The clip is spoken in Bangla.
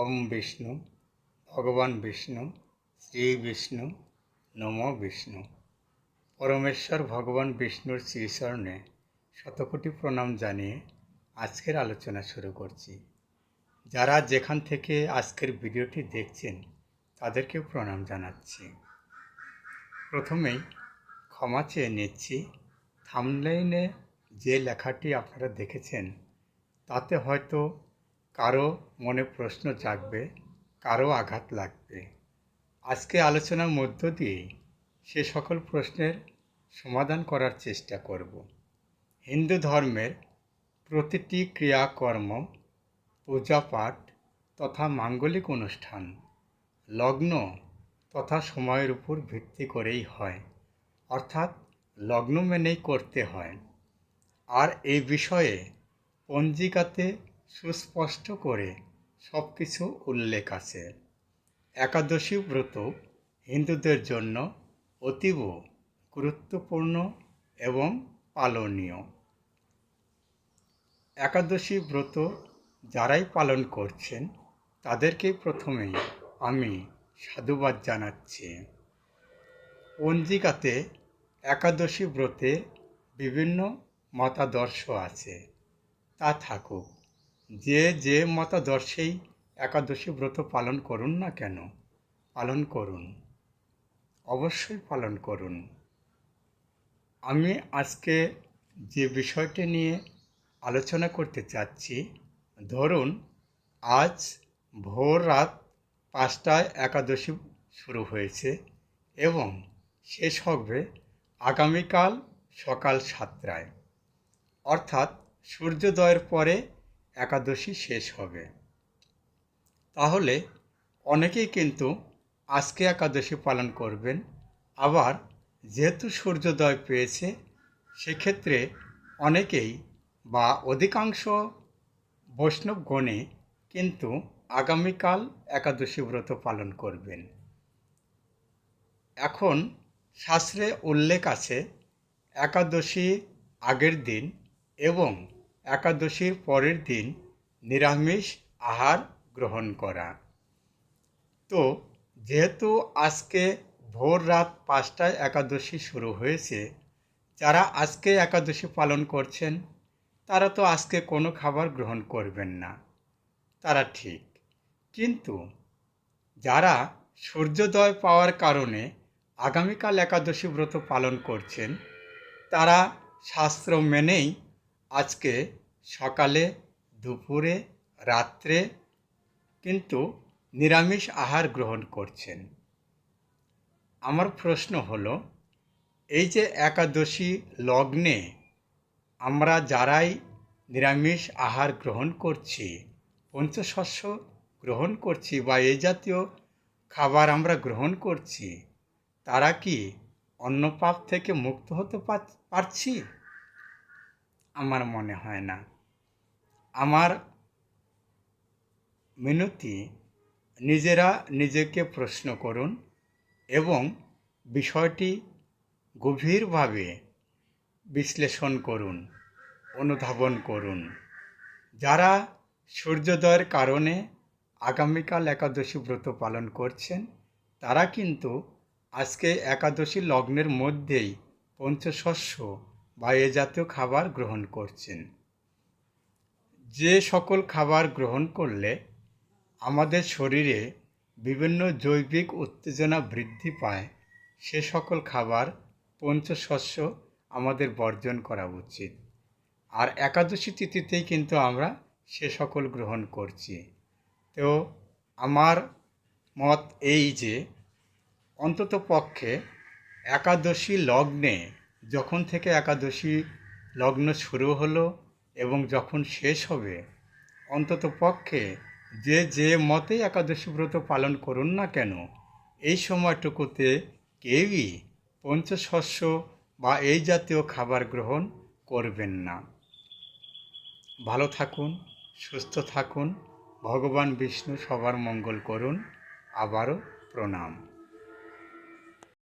ওম বিষ্ণু, ভগবান বিষ্ণু, শ্রী বিষ্ণু, নম বিষ্ণু। পরমেশ্বর ভগবান বিষ্ণুর শ্রীচরণে শতকোটি প্রণাম জানিয়ে আজকের আলোচনা শুরু করছি। যারা যেখান থেকে আজকের ভিডিওটি দেখছেন তাদেরকেও প্রণাম জানাচ্ছি। প্রথমেই ক্ষমা চেয়ে নিচ্ছি, থামলাইনে যে লেখাটি আপনারা দেখেছেন, তাতে হয়তো কারও মনে প্রশ্ন জাগবে, কারও আঘাত লাগবে। আজকে আলোচনার মধ্য দিয়ে সে সকল প্রশ্নের সমাধান করার চেষ্টা করব। হিন্দু ধর্মের প্রতিটি ক্রিয়াকর্ম, পূজাপাঠ তথা মাঙ্গলিক অনুষ্ঠান, লগ্ন তথা সময়ের উপর ভিত্তি করেই হয়, অর্থাৎ লগ্ন মেনেই করতে হয়। আর এই বিষয়ে পঞ্জিকাতে সুস্পষ্ট করে সব কিছু উল্লেখ আছে। একাদশী ব্রত হিন্দুদের জন্য অতীব গুরুত্বপূর্ণ এবং পালনীয়। একাদশী ব্রত যারাই পালন করছেন, তাদেরকে প্রথমেই আমি সাধুবাদ জানাচ্ছি। পঞ্জিকাতে একাদশী ব্রতে বিভিন্ন মতাদর্শ আছে, তা থাকুক। যে যে মতাদর্শেই একাদশী ব্রত পালন করুন না কেন, পালন করুন, অবশ্যই পালন করুন। আমি আজকে যে বিষয়টি নিয়ে আলোচনা করতে চাচ্ছি, ধরুন আজ ভোর রাত পাঁচটায় একাদশী শুরু হয়েছে এবং শেষ হবে আগামীকাল সকাল সাতটায়। অর্থাৎ সূর্যোদয়ের পরে একাদশী শেষ হবে। তাহলে অনেকেই কিন্তু আজকে একাদশী পালন করবেন, আবার যেহেতু সূর্যোদয় পেয়েছে, সেক্ষেত্রে অনেকেই বা অধিকাংশ বৈষ্ণব গণে কিন্তু আগামীকাল একাদশী ব্রত পালন করবেন। এখন শাস্ত্রে উল্লেখ আছে, একাদশী আগের দিন এবং একাদশীর পরের দিন নিরামিষ আহার গ্রহণ করা। তো, যেহেতু আজকে ভোর রাত পাঁচটায় একাদশী শুরু হয়েছে, যারা আজকে একাদশী পালন করছেন, তারা তো আজকে কোনো খাবার গ্রহণ করবেন না। তারা ঠিক। কিন্তু যারা সূর্যোদয় পাওয়ার কারণে আগামীকাল একাদশী ব্রত পালন করছেন, তারা শাস্ত্র মেনেই আজকে সকালে, দুপুরে, রাত্রে কিন্তু নিরামিষ আহার গ্রহণ করছেন। আমার প্রশ্ন হলো, এই যে একাদশী লগ্নে আমরা যারাই নিরামিষ আহার গ্রহণ করছি, পঞ্চশস্য গ্রহণ করছি বা এই জাতীয় খাবার আমরা গ্রহণ করছি, তারা কি অন্য পাপ থেকে মুক্ত হতে পারছি? আমার মনে হয় না। আমার মিনতি, নিজেরা নিজেকে প্রশ্ন করুন এবং বিষয়টি গভীরভাবে বিশ্লেষণ করুন, অনুধাবন করুন। যারা সূর্যোদয়ের কারণে আগামীকাল একাদশী ব্রত পালন করছেন, তারা কিন্তু আজকে একাদশী লগ্নের মধ্যেই পঞ্চশস্য বা এ জাতীয় খাবার গ্রহণ করছেন। যে সকল খাবার গ্রহণ করলে আমাদের শরীরে বিভিন্ন জৈবিক উত্তেজনা বৃদ্ধি পায়, সে সকল খাবার পঞ্চশস্য আমাদের বর্জন করা উচিত। আর একাদশী তিথিতেই কিন্তু আমরা সে সকল গ্রহণ করছি। তো আমার মত এই যে অন্তত পক্ষে একাদশী লগ্নে যখন থেকে একাদশী লগ্ন শুরু হলো এবং যখন শেষ হবে, অন্তত পক্ষে যে যে মতে একাদশী ব্রত পালন করুন না কেন, এই সময়টুকুতে কেউই পঞ্চশস্য বা এই জাতীয় খাবার গ্রহণ করবেন না। ভালো থাকুন, সুস্থ থাকুন, ভগবান বিষ্ণু সবার মঙ্গল করুন। আবারও প্রণাম।